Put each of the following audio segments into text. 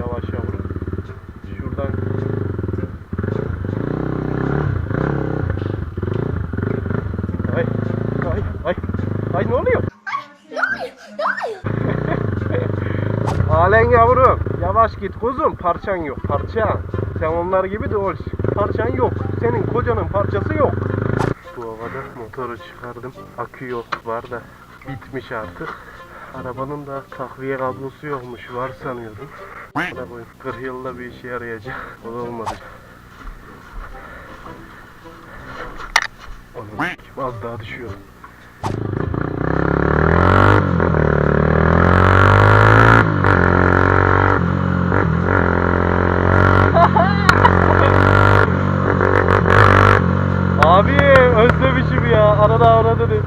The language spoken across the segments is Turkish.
yavaş yavrum. Şuradan Ay ay ay ay ne oluyor? Halen yavrum. Yavaş git kuzum. Parçan yok. Parça. Sen onlar gibi de ol. Parçan yok. Senin kocanın parçası yok. Bu havada motoru çıkardım. Akü yok var da bitmiş artık. Arabanın da takviye kablosu yokmuş. Var sanıyordum. Buna koyayım. 40 yılda bir işe yarayacak. O da olmadı. Az daha düşüyor. Abi özlemişim ya. Arada arada de.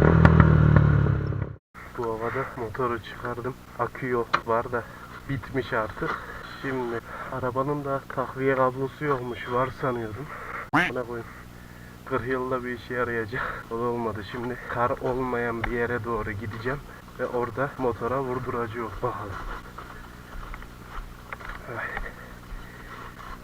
Bu havada motoru çıkardım. Akü yok var da bitmiş artık. Şimdi arabanın da takviye kablosu yokmuş. Var sanıyordum. Buna koyayım. 40 yılda bir işe yarayacak. O da olmadı. Şimdi kar olmayan bir yere doğru gideceğim. Ve orada motora vurduracağım. Bakalım. Ay.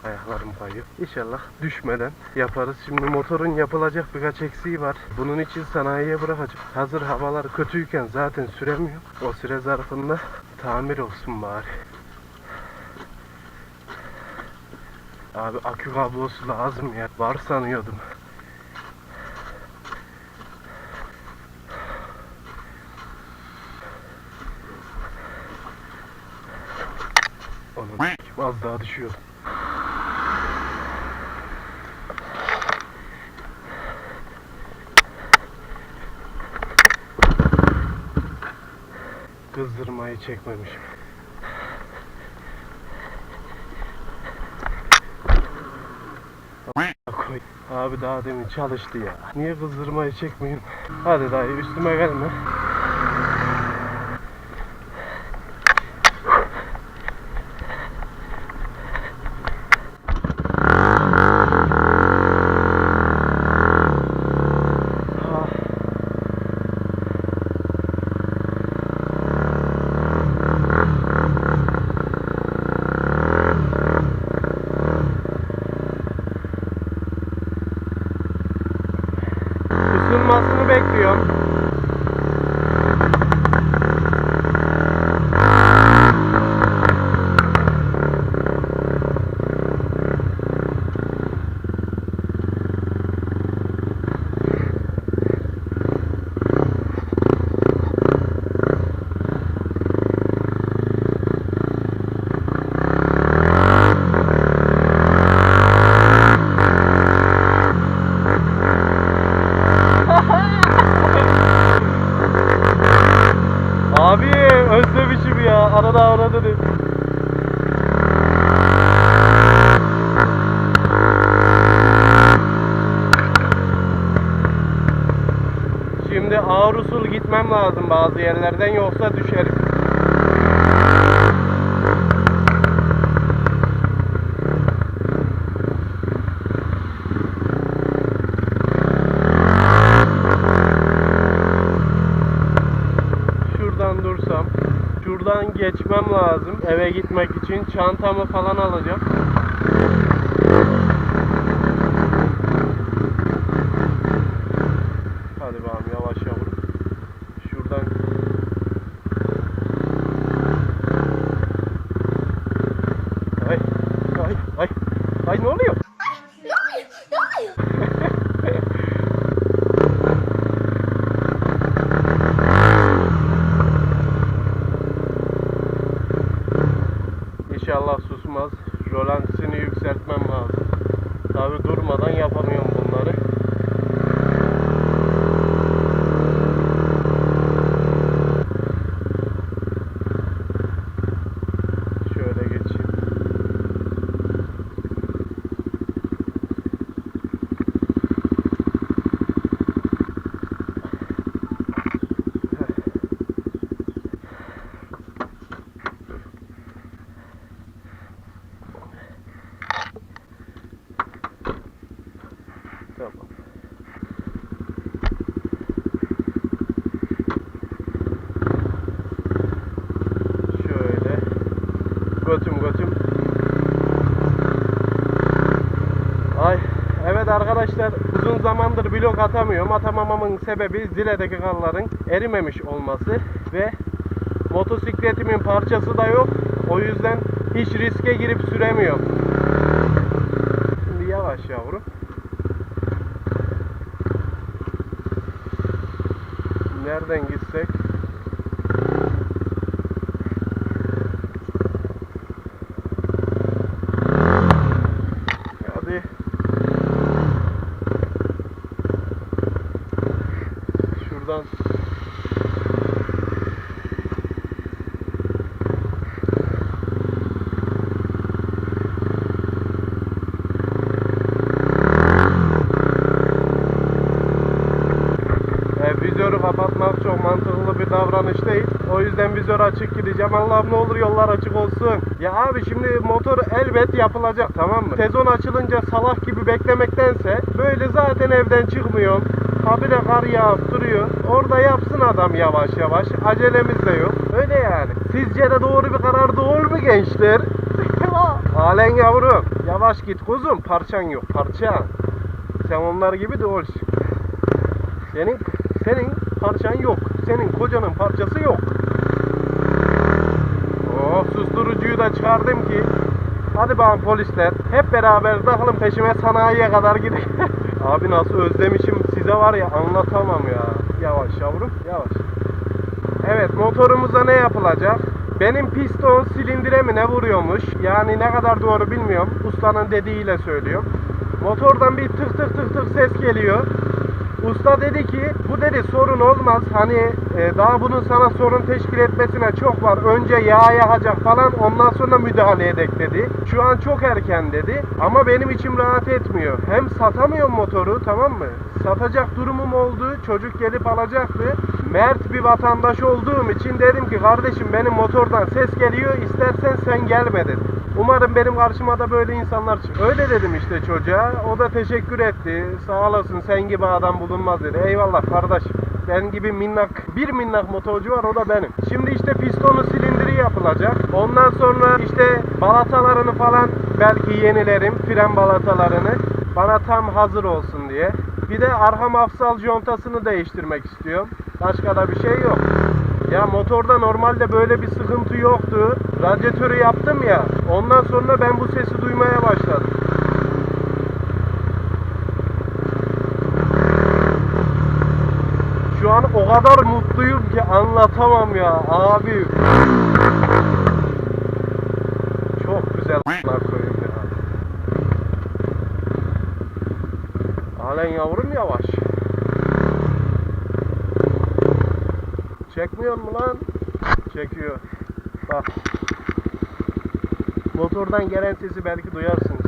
Ayaklarım kayıyor. İnşallah düşmeden yaparız. Şimdi motorun yapılacak birkaç eksiği var. Bunun için sanayiye bırakacağım. Hazır havalar kötüyken zaten süremiyorum. O süre zarfında tamir olsun bari. Abi akü kablosu lazım ya. Var sanıyordum. Onun az daha düşüyor. Kızdırmayı çekmemişim. Abi daha demin çalıştı ya. Niye kızdırmayı çekmeyeyim? Hadi dayı üstüme gelme. Isınmasını bekliyorum. Abi özlemişim ya. Arada arada de. Şimdi ağır usul gitmem lazım bazı yerlerden yoksa düşerim. Şuradan dursam. Şuradan geçmem lazım eve gitmek için. Çantamı falan alacağım. Götüm götüm. Ay evet arkadaşlar uzun zamandır blok atamıyorum. Atamamamın sebebi ziledeki karların erimemiş olması ve motosikletimin parçası da yok. O yüzden hiç riske girip süremiyorum. Şimdi yavaş yavrum. Nereden gitsek? Şuradan. E, vizörü kapatmak çok mantıklı bir davranış değil. O yüzden vizör açık gideceğim. Allah'ım ne olur yollar açık olsun. Ya abi şimdi motor elbet yapılacak tamam mı? Sezon açılınca salak gibi beklemektense böyle zaten evden çıkmıyorum. Habire kar yağıp duruyor. Orada yapsın adam yavaş yavaş. Acelemiz de yok. Öyle yani. Sizce de doğru bir karar doğru mu gençler? Halen yavrum. Yavaş git kuzum. Parçan yok parça. Sen onlar gibi de ol. Senin senin parçan yok. Senin kocanın parçası yok. Oh susturucuyu da çıkardım ki. Hadi bakalım polisler. Hep beraber takılın peşime sanayiye kadar gidelim. Abi nasıl özlemişim size var ya anlatamam ya. Yavaş yavrum yavaş. Evet motorumuza ne yapılacak? Benim piston silindire mi ne vuruyormuş? Yani ne kadar doğru bilmiyorum. Ustanın dediğiyle söylüyorum. Motordan bir tık tık tık tık ses geliyor. Usta dedi ki bu dedi sorun olmaz. Hani e, daha bunun sana sorun teşkil etmesine çok var. Önce yağ yakacak falan ondan sonra müdahale edek dedi. Şu an çok erken dedi. Ama benim içim rahat etmiyor. Hem satamıyorum motoru tamam mı? Satacak durumum oldu. Çocuk gelip alacaktı. Mert bir vatandaş olduğum için dedim ki kardeşim benim motordan ses geliyor. İstersen sen gelme dedim. Umarım benim karşıma da böyle insanlar. Öyle dedim işte çocuğa. O da teşekkür etti. Sağ olasın sen gibi adam bulunmaz dedi. Eyvallah kardeş. Ben gibi minnak, bir minnak motorcu var o da benim. Şimdi işte pistonu silindiri yapılacak. Ondan sonra işte balatalarını falan belki yenilerim. Fren balatalarını. Bana tam hazır olsun diye. Bir de arka mafsal contasını değiştirmek istiyorum. Başka da bir şey yok. Ya motorda normalde böyle bir sıkıntı yoktu. Radyatörü yaptım ya. Ondan sonra ben bu sesi duymaya başladım. Şu an o kadar mutluyum ki anlatamam ya abi. Çok güzel a**lar koyayım ya. Halen yavrum yavaş. Çekmiyor mu lan? Çekiyor. Bak. Motordan gelen sesi belki duyarsınız.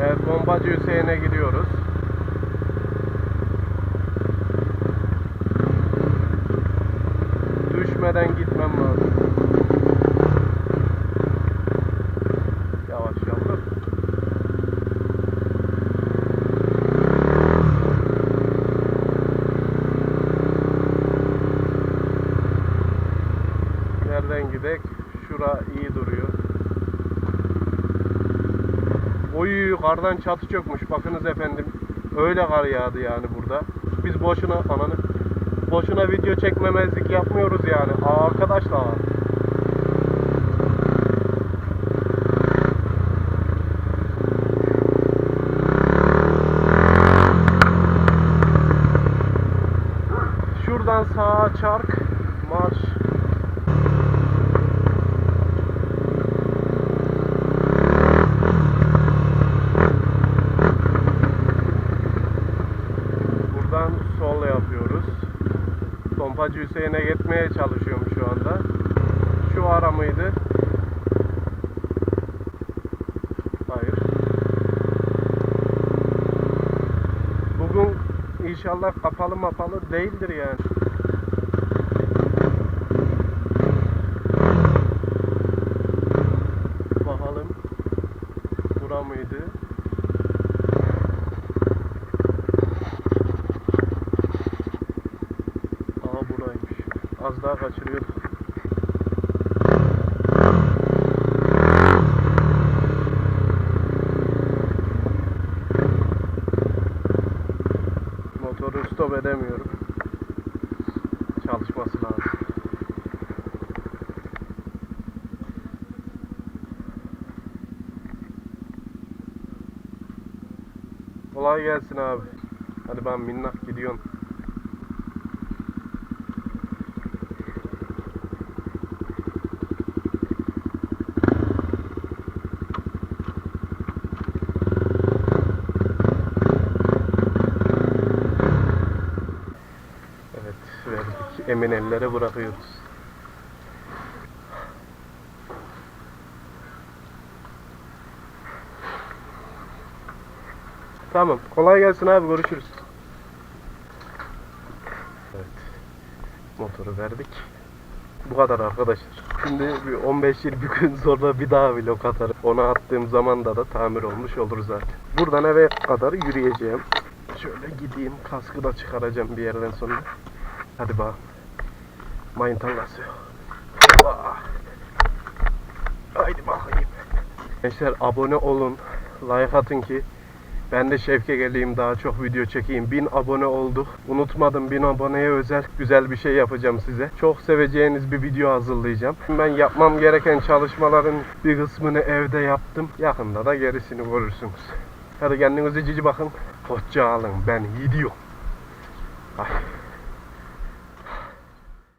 Evet, bombacı Hüseyin'e gidiyoruz. Düşmeden gitmem lazım. Yavaş yavrum. Nereden gidek? Şura iyi duruyor. Oy kardan çatı çökmüş. Bakınız efendim. Öyle kar yağdı yani burada. Biz boşuna ananı boşuna video çekmemezlik yapmıyoruz yani. Aa, arkadaşlar. Şuradan sağa çark. Çalışıyorum şu anda. Şu ara mıydı? Hayır. Bugün inşallah kapalı mapalı değildir yani. Bakalım. Az daha kaçırıyorduk. Motoru stop edemiyorum. Çalışması lazım. Kolay gelsin abi. Hadi ben minnak gidiyorum. Evet verdik. Emin ellere bırakıyoruz. Tamam. Kolay gelsin abi. Görüşürüz. Evet. Motoru verdik. Bu kadar arkadaşlar. Şimdi bir 15-20 gün sonra bir daha vlog atarım. Ona attığım zamanda da tamir olmuş olur zaten. Buradan eve kadar yürüyeceğim. Şöyle gideyim. Kaskı da çıkaracağım bir yerden sonra. Hadi bakalım. Mayın tangası. Haydi bakayım. Gençler abone olun. Like atın ki ben de şevke geleyim daha çok video çekeyim. 1000 abone olduk. Unutmadım 1000 aboneye özel güzel bir şey yapacağım size. Çok seveceğiniz bir video hazırlayacağım. Ben yapmam gereken çalışmaların bir kısmını evde yaptım. Yakında da gerisini görürsünüz. Hadi kendinize cici bakın. Hoşça kalın. Ben gidiyorum. Ay.